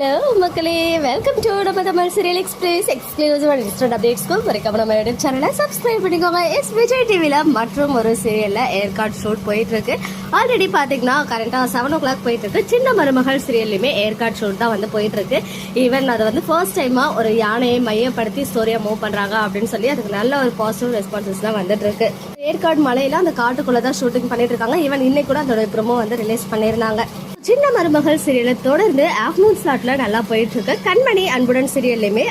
Hello மக்களே. Welcome to நம்ம Tamil serial express exclusive and instant அப்டேட்ஸ்க்கும் மறக்காம நம்ம யூடியூப் சேனலை சப்ஸ்கிரைப் பண்ணிக்கோங்க. எஸ் விஜய் டிவியில் மற்றும் ஒரு சீரியலில் ஏற்காட் ஷூட் போயிட்டுருக்கு. ஆல்ரெடி பார்த்தீங்கன்னா கரெக்டாக செவன் ஓ கிளாக் போயிட்டுருக்கு. சின்ன மருமகள் சீரியல்லையுமே ஏற்காட் ஷூட் தான் வந்து போயிட்டுருக்கு. ஈவன் அது வந்து ஃபர்ஸ்ட் டைமாக ஒரு யானையை மையப்படுத்தி ஸ்டோரியை மூவ் பண்ணுறாங்க அப்படின்னு சொல்லி அதுக்கு நல்ல ஒரு பாசிட்டிவ் ரெஸ்பான்சஸ் தான் வந்துட்டுருக்கு. ஏற்காடு மலையில் அந்த காட்டுக்குள்ளே தான் ஷூட்டிங் பண்ணிட்டு இருக்காங்க ஈவன் இன்னைக்கு கூட அதோட ப்ரொமோ வந்து ரிலீஸ் பண்ணியிருந்தாங்க சின்ன மருமகள் சீரியலை தொடர்ந்து ஆஃப்டர்நூன் ஸ்லாட்ல நல்லா போயிட்டு இருக்கு கண்மணி அன்புடன் சீரியல்லையுமே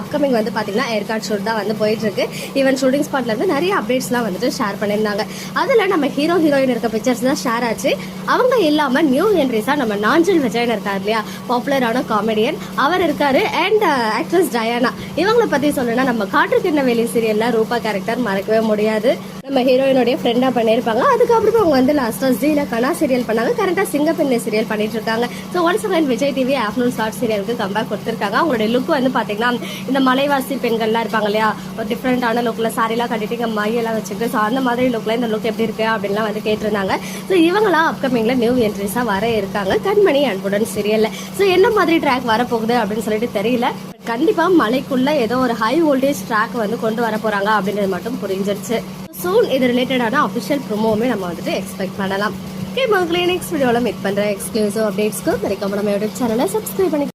அப்கமிங் வந்து பாத்தீங்கன்னா ஏற்காட் ஷூட் தான் வந்து போயிட்டு இருக்கு ஈவன் ஷூட்டிங் ஸ்பாட்ல இருந்து நிறைய அப்டேட்ஸ்லாம் வந்துட்டு ஷேர் பண்ணியிருந்தாங்க. அதுல நம்ம ஹீரோ ஹீரோயின் இருக்க பிக்சர்ஸ் தான் ஷேர் ஆச்சு. அவங்க இல்லாம நியூ என்ட்ரிஸா நம்ம நாஞ்சல் விஜயன் இருக்கார் இல்லையா? பாப்புலரான காமெடியன் அவர் இருக்காரு. அண்ட் ஆக்ட்ரஸ் டயானா இவங்களை பத்தி சொல்லணும்னா நம்ம காற்றுக்கிண்ண வேலி சீரியல்ல ரூபா கேரக்டர் மறக்கவே முடியாது. நம்ம ஹீரோயினுடைய ஃப்ரெண்டாக பண்ணியிருப்பாங்க. அதுக்கப்புறம் அவங்க வந்து லாஸ்ட்டாக ஜீல கனா சீரியல் பண்ணாங்க. கரெக்டாக சிங்கப்பெண்ணை சீரியல் பண்ணிட்டு இருக்காங்க. So once again Vijay TV afternoon short சீரியலுக்கு comeback கொடுத்துருக்காங்க. அவங்களுடைய லுக் வந்து பார்த்தீங்கன்னா இந்த மலைவாசி பெண்கள்லாம் இருப்பாங்க இல்லையா? ஒரு டிஃப்ரெண்டான லுக்கில் சாரிலாம் கட்டிட்டு இங்கே மையெல்லாம் வச்சுட்டு ஸோ அந்த மாதிரி லுக்கில் இந்த லுக் எப்படி இருக்குது அப்படின்லாம் வந்து கேட்டிருந்தாங்க. ஸோ இவங்களாம் அப்கமிங்கில் நியூ என்ட்ரிஸாக வர இருக்காங்க. கண்மணி அன்புடன் சீரியலில் ஸோ என்ன மாதிரி ட்ராக் வரப்போகுது அப்படின்னு சொல்லிட்டு தெரியல. கண்டிப்பா மலைக்குள்ள ஏதோ ஒரு ஹை வோல்டேஜ் ட்ராக் வந்து கொண்டு வர போறாங்க அப்படின்றது மட்டும் புரிஞ்சிருச்சு. சூன் இது ரிலேட்டடான அஃபிஷியல் ப்ரோமோவுமே நம்ம வந்துட்டு எக்ஸ்பெக்ட் பண்ணலாம். ஓகே மக்களே நெக்ஸ்ட் வீடியோவில் மீட் பண்ணுற எக்ஸ்க்ளூசிவ் அப்டேட்ஸ்க்கு மறைக்காம நம்ம யூடியூப் சேனலை சப்ஸ்கிரைப் பண்ணி